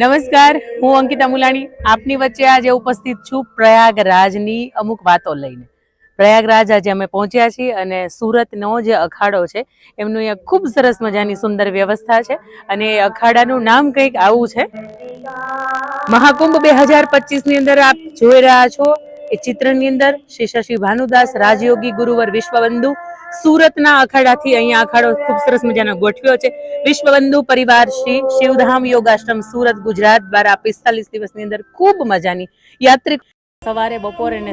નમસ્કાર, હું અંકિતા મુલાણી. આપની વચ્ચે આજે ઉપસ્થિત છું પ્રયાગરાજની અમુક વાતો લઈને. પ્રયાગરાજ આજે અમે પહોંચ્યા છીએ અને સુરતનો જે અખાડો છે, એમનું અહીંયા ખૂબ સરસ મજાની સુંદર વ્યવસ્થા છે અને એ અખાડાનું નામ કંઈક આવું છે. મહાકુંભ બે હજાર પચીસની અંદર આપ જોઈ રહ્યા છો. એ ચિત્રની અંદર શ્રી શશી ભાનુદાસ રાજયોગી ગુરુવર વિશ્વબંધુ સુરતના અખાડાથી અહીંયા અખાડો ખૂબ સરસ મજાનો ગોઠવ્યો છે. વિશ્વબંધુ પરિવાર શ્રી શિવધામ યોગાશ્રમ સુરત, ગુજરાત દ્વારા પિસ્તાલીસ દિવસની અંદર ખૂબ મજાની યાત્રિક સવારે બપોરે અને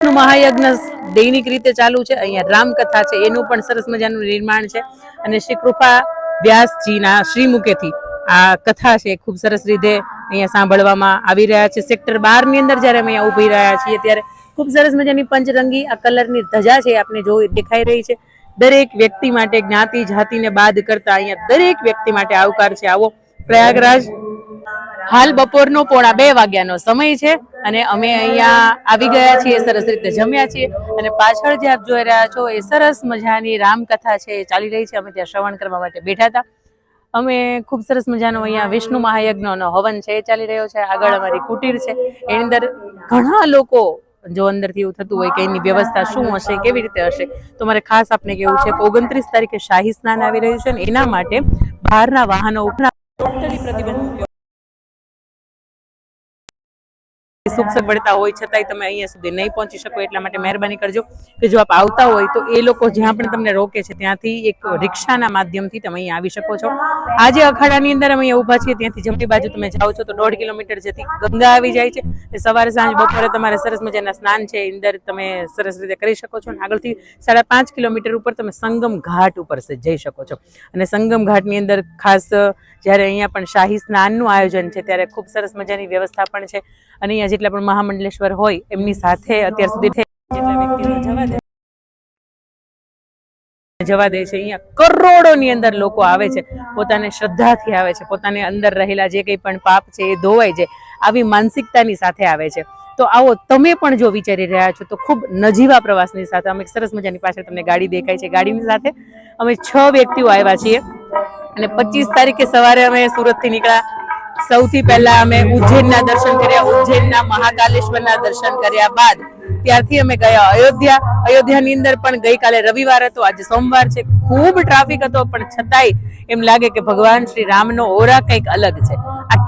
મહાયજ્ઞ દૈનિક રીતે ચાલુ છે. અહીંયા રામકથા છે, એનું પણ સરસ મજાનું નિર્માણ છે. અને શ્રી કૃપા વ્યાસજીના શ્રીમુખેથી આ કથા છે, ખૂબ સરસ રીતે અહીંયા સાંભળવામાં આવી રહ્યા છે. સેક્ટર બારની અંદર જ્યારે અમે અહીંયા ઊભી રહ્યા છીએ ત્યારે ખૂબ સરસ મજાની પંચરંગી, આ કલરની ધજા છે આપને જો દેખાઈ રહી છે. દરેક વ્યક્તિ માટે જ્ઞાતિ જાતિને બાદ કરતા અહીંયા દરેક વ્યક્તિ માટે આવકાર છે. આવો, પ્રયાગરાજ. હાલ બપોરનો પોણા બે વાગ્યાનો સમય છે અને અમે અહીંયા આવી ગયા છીએ, સરસ રીતે જમ્યા છીએ અને પાછળ જે આપ જોઈ રહ્યા છો એ સરસ મજાની રામકથા છે, એ ચાલી રહી છે. અમે ત્યાં શ્રવણ કરવા માટે બેઠા હતા. અમે ખૂબ સરસ મજાનો અહીંયા વિષ્ણુ મહાયજ્ઞનો હવન છે, એ ચાલી રહ્યો છે. આગળ અમારી કુટીર છે. એની અંદર ઘણા લોકો જો અંદરથી એવું થતું હોય કે એની વ્યવસ્થા શું હશે, કેવી રીતે હશે? તો મારે ખાસ આપને કેવું છે કે ઓગણત્રીસ તારીખે શાહી સ્નાન આવી રહ્યું છે ને એના માટે બહારના વાહનો ઉપર પ્રતિબંધ સુખ સગવડતા હોય છતાંય તમે અહીંયા સુધી નહીં પહોંચી શકો, એટલા માટે મહેરબાની કરજો. કે જો આપ આવતા હોય તો એ લોકો જ્યાં પણ તમને રોકે છે, ત્યાંથી એક રિક્ષાના માધ્યમથી તમે અહીંયા આવી શકો છો. આજે અખાડાની અંદર અમે અહીંયા ઊભા છીએ, ત્યાંથી જમણી બાજુ તમે જાઓ છો તો દોઢ કિલોમીટર જેથી ગંગા આવી જાય છે. સવારે સાંજ બપોરે તમારે સરસ મજાના સ્નાન છે અંદર તમે સરસ રીતે કરી શકો છો. અને આગળથી સાડા પાંચ કિલોમીટર ઉપર તમે સંગમ ઘાટ ઉપર જઈ શકો છો. અને સંગમ ઘાટની અંદર ખાસ જ્યારે અહીંયા પણ શાહી સ્નાનનું આયોજન છે, ત્યારે ખૂબ સરસ મજાની વ્યવસ્થા પણ છે. અને અહીંયા જેટલા પણ મહામંડલેશ્વર હોય, એમની સાથે અત્યાર સુધી જેટલા જવા દે છે. અહીંયા કરોડોની અંદર લોકો આવે છે. પોતાને શ્રદ્ધાથી આવે છે. પોતાને અંદર રહેલા જે કંઈ પણ પાપ છે એ ધોવાય છે આવી માનસિકતાની સાથે આવે છે. તો આવો તમે પણ જો વિચારી રહ્યા છો, તો ખૂબ નજીવા પ્રવાસની સાથે, અમે સરસ મજાની પાછળ તમને ગાડી દેખાય છે ગાડીની સાથે. અમે છ વ્યક્તિઓ આવ્યા છીએ. અને પચીસ તારીખે સવારે અમે સુરતથી નીકળ્યા. સૌથી પહેલા અમે ઉજ્જૈનના દર્શન કર્યા. ઉજ્જૈનના મહાકાલેશ્વરના દર્શન કર્યા બાદ ત્યારથી અમે ગયા અયોધ્યા. અયોધ્યાની અંદર પણ ગઈકાલે રવિવાર હતો. આજે સોમવાર છે. ખૂબ ટ્રાફિક હતો, પણ છતાંય એમ લાગે કે ભગવાન શ્રી રામનો ઓરા કંઈક અલગ છે.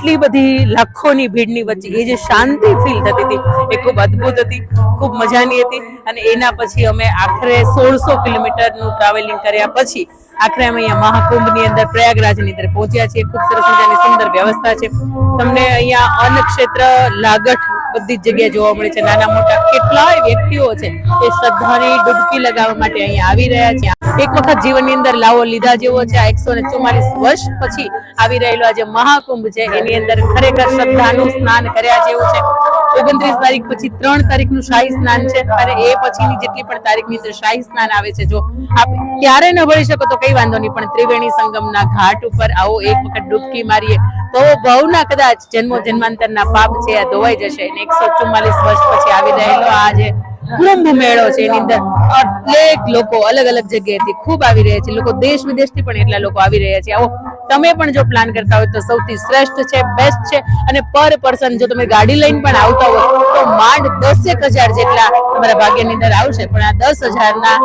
આટલી બધી લાખોની ભીડની વચ્ચે એ જે શાંતિ ફીલ થતી હતી, એ ખૂબ અદ્ભુત હતી, ખૂબ મજાની હતી. અને એના પછી અમે આખરે સોળસો કિલોમીટરનું ટ્રાવેલિંગ કર્યા પછી આખરે અમે અહીંયા મહાકુંભની અંદર, પ્રયાગરાજની અંદર પહોંચ્યા છીએ. ખૂબ સરસ મજાની સુંદર વ્યવસ્થા છે. તમને અહીંયા અન્ન ક્ષેત્ર, લાગઠ બધી જ જગ્યાએ જોવા મળે છે. નાના મોટા કેટલાય વ્યક્તિઓ છે એ શ્રદ્ધાની ડૂબકી લગાવવા માટે અહીંયા આવી રહ્યા છે. એક વખત જીવનની અંદર લાવો લીધા જેવો છે. આ એકસો વર્ષ પછી આવી રહેલો આ જે મહાકુંભ છે. એની અંદર ખરેખર શ્રદ્ધાનું સ્નાન કર્યા જેવું છે. ઓગણત્રીસ તારીખ પછી ત્રણ તારીખનું શાહી સ્નાન છે. અને એ પછીની જેટલી પણ તારીખની અંદર શાહી સ્નાન આવે છે. જો આપ ક્યારે ન ભળી શકો તો કઈ વાંધો નહીં. પણ ત્રિવેણી સંગમના ઘાટ ઉપર આવો એક વખત ડૂબકી મારીએ. તો ભવના કદાચ જન્મો જન્માંતરના પાપ છે. આ ધોવાઈ જશે. અને એકસો ચુમ્માલીસ વર્ષ પછી આવી રહેલો આ જે કુંભ મેળો છે એની અંદર. અનેક લોકો અલગ અલગ જગ્યાએથી ખૂબ આવી રહ્યા છે. લોકો દેશ વિદેશથી પણ એટલા લોકો આવી રહ્યા છે. આવો, તમે પણ જો પ્લાન કરતા હોય તો સૌથી શ્રેષ્ઠ છે બેસ્ટ છે અને પર પર્સન જો તમે ગાડી લઈને પણ આવતા હોય તો માંડ દસેક હજાર જેટલા તમારા ભાગ્યની અંદર આવશે, પણ આ દસ હજારના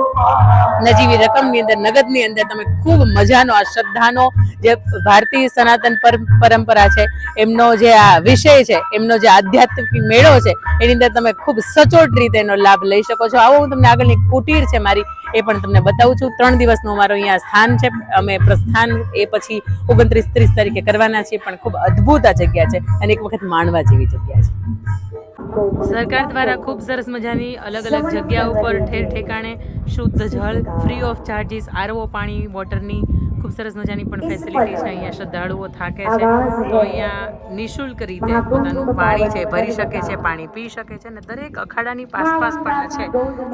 નજીવી રકમની અંદર, નગદની અંદર તમે ખૂબ મજાનો, આ શ્રદ્ધાનો જે ભારતીય સનાતન પરંપરા છે, એમનો જે આ વિષય છે, એમનો જે આધ્યાત્મિક મેળો છે, એની અંદર તમે ખૂબ સચોટ રીતે એનો લાભ લઈ શકો છો. આવો હું તમને આગળની કુટીર છે મારી, એ પણ તમને બતાવું છું. ત્રણ દિવસનું અમારું અહીંયા સ્થાન છે. અમે પ્રસ્થાન એ પછી ઓગણત્રીસ, ત્રીસ તારીખે કરવાના છીએ, પણ ખૂબ અદ્ભુત આ જગ્યા છે અને એક વખત માણવા જેવી જગ્યા છે. સરકાર દ્વારા ખૂબ સરસ મજાની અલગ અલગ જગ્યા ઉપર ઠેર ઠેકાણે શુદ્ધ જળ ફ્રી ઓફ ચાર્જીસ આરવો પાણી વોટરની ખૂબ સરસ મજાની પણ ફેસિલિટી છે. અહીંયા શ્રદ્ધાળુઓ થાકે છે. તો અહીંયા નિઃશુલ્ક રીતે પોતાનું પાણી છે, ભરી શકે છે, પાણી પી શકે છે અને દરેક અખાડાની પાસપાસ પણ છે.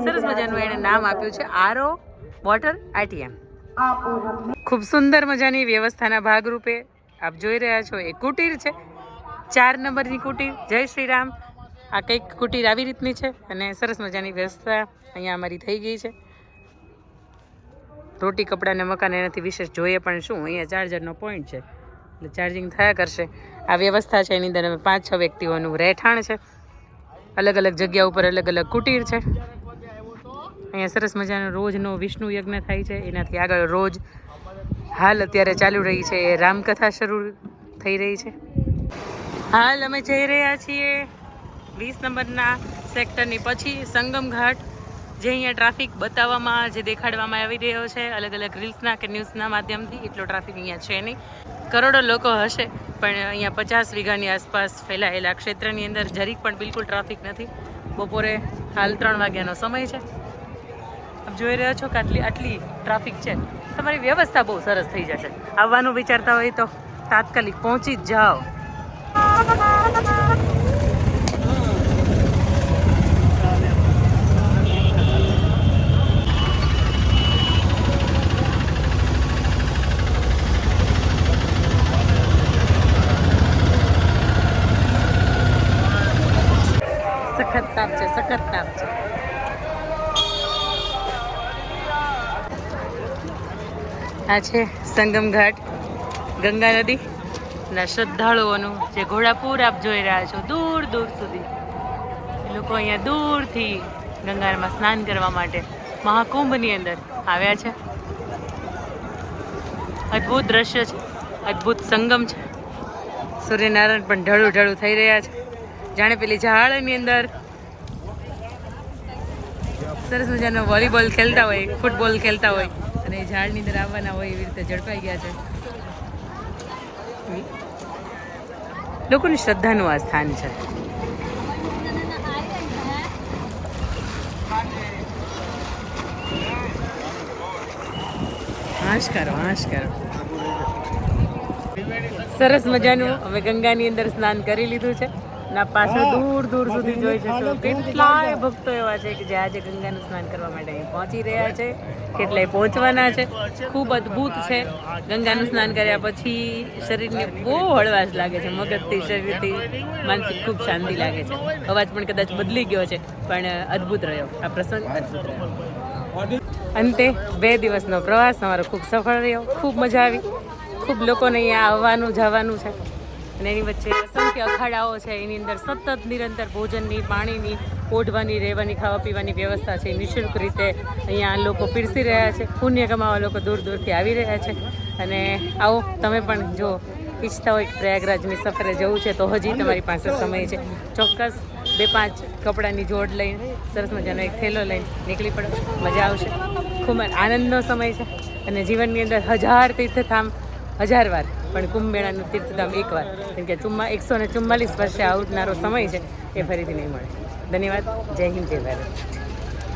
સરસ મજાનું એણે નામ આપ્યું છે આરઓ વોટર આઈટીએમ ખૂબ સુંદર મજાની વ્યવસ્થાના ભાગરૂપે આપ જોઈ રહ્યા છો એ કુટીર છે. ચાર નંબરની કુટીર. જય શ્રી રામ. આ કંઈક કુટીર આવી રીતની છે અને સરસ મજાની વ્યવસ્થા અહીંયા અમારી થઈ ગઈ છે. રોટી કપડાં ને મકાન એનાથી વિશેષ જોઈએ પણ શું, અહીંયા ચાર્જરનો પોઈન્ટ છે. એટલે ચાર્જિંગ થયા કરશે. આ વ્યવસ્થા છે, એની અંદર અમે પાંચ છ વ્યક્તિઓનું રહેઠાણ છે. અલગ અલગ જગ્યા ઉપર અલગ અલગ કુટીર છે. અહીંયા સરસ મજાનો રોજનો વિષ્ણુ યજ્ઞ થાય છે. એનાથી આગળ રોજ હાલ અત્યારે ચાલુ રહી છે, એ રામકથા શરૂ થઈ રહી છે. હાલ અમે જઈ રહ્યા છીએ. વીસ નંબરના સેક્ટરની પછી સંગમ ઘાટ, જે અહીંયા ટ્રાફિક બતાવવામાં, જે દેખાડવામાં આવી રહ્યો છે અલગ અલગ રીલ્સના કે ન્યૂઝના માધ્યમથી એટલો ટ્રાફિક અહીંયા છે નહીં. કરોડો લોકો હશે, પણ અહીંયા પચાસ વીઘાની આસપાસ ફેલાયેલા ક્ષેત્રની અંદર જરીક પણ બિલકુલ ટ્રાફિક નથી. બપોરે હાલ ત્રણ વાગ્યાનો સમય છે. આપ જોઈ રહ્યા છો કે આટલી આટલી ટ્રાફિક છે. તમારી વ્યવસ્થા બહુ સરસ થઈ જશે. આવવાનું વિચારતા હોય તો તાત્કાલિક પહોંચી જ જાઓ. તાપ છે આ છે સંગમ ઘાટ, ગંગા નદી. ના શ્રદ્ધાળુઓનું જે ઘોડાપુર આપ જોઈ રહ્યા છો, દૂર દૂર સુધી. લોકો અહીંયા દૂરથી ગંગામાં સ્નાન કરવા માટે મહાકુંભની અંદર આવ્યા છે. અદ્ભુત દ્રશ્ય છે, અદ્ભુત સંગમ છે. સૂર્યનારાયણ પણ ઢળું ઢળું થઈ રહ્યા છે. જાણે પેલી ઝાડની અંદર સરસ મજાનો વોલીબોલ ખેલતા હોય, ફૂટબોલ ખેલતા હોય. અને ઝાડની અંદર આવવાના હોય એવી રીતે ઝડપાઈ ગયા છે. લોકોની શ્રદ્ધાનું આ સ્થાન છે. હાશ કરો સરસ મજાનું હવે ગંગાની અંદર સ્નાન કરી લીધું છે. ના પાછળ દૂર દૂર સુધી જોઈ શકો કેટલાય ભક્તો એવા છે કે જે આજે ગંગાનું સ્નાન કરવા માટે અહીં પહોંચી રહ્યા છે કેટલાય પહોંચવાના છે. ખૂબ અદ્ભુત છે. ગંગાનું સ્નાન કર્યા પછી શરીરને બહુ હળવાશ લાગે છે. મગજથી શરીરથી માનસિક ખૂબ શાંતિ લાગે છે. અવાજ પણ કદાચ બદલી ગયો છે પણ અદ્ભુત રહ્યો. આ પ્રસંગ અદ્ભુત રહ્યો. અંતે બે દિવસનો પ્રવાસ અમારો ખૂબ સફળ રહ્યો. ખૂબ મજા આવી. ખૂબ લોકોને અહીંયા આવવાનું જવાનું છે. અને એની વચ્ચે અસંખ્ય અખાડાઓ છે. એની અંદર સતત નિરંતર ભોજનની, પાણીની, ઓઢવાની, રહેવાની ખાવા પીવાની વ્યવસ્થા છે. નિઃશુલ્ક રીતે અહીંયા લોકો પીરસી રહ્યા છે. પુણ્ય કમાવા લોકો દૂર દૂરથી આવી રહ્યા છે. અને આવો, તમે પણ જો ઈચ્છતા હોય પ્રયાગરાજની સફરે જવું છે, તો હજી તમારી પાસે સમય છે. ચોક્કસ બે પાંચ કપડાની જોડ લઈને, સરસ મજાનો એક થેલો લઈને નીકળી પડો. મજા આવશે. ખૂબ આનંદનો સમય છે. અને જીવનની અંદર હજાર તીર્થધામ હજાર વાર પણ કુંભ મેળાનું તીર્થધામ એકવાર, કેમ કે ચુમ્મા, એકસો ને ચુમ્માલીસ વર્ષે આવનારો સમય છે, એ ફરીથી નહીં મળે. ધન્યવાદ. જય હિન્દ, જય ભારત.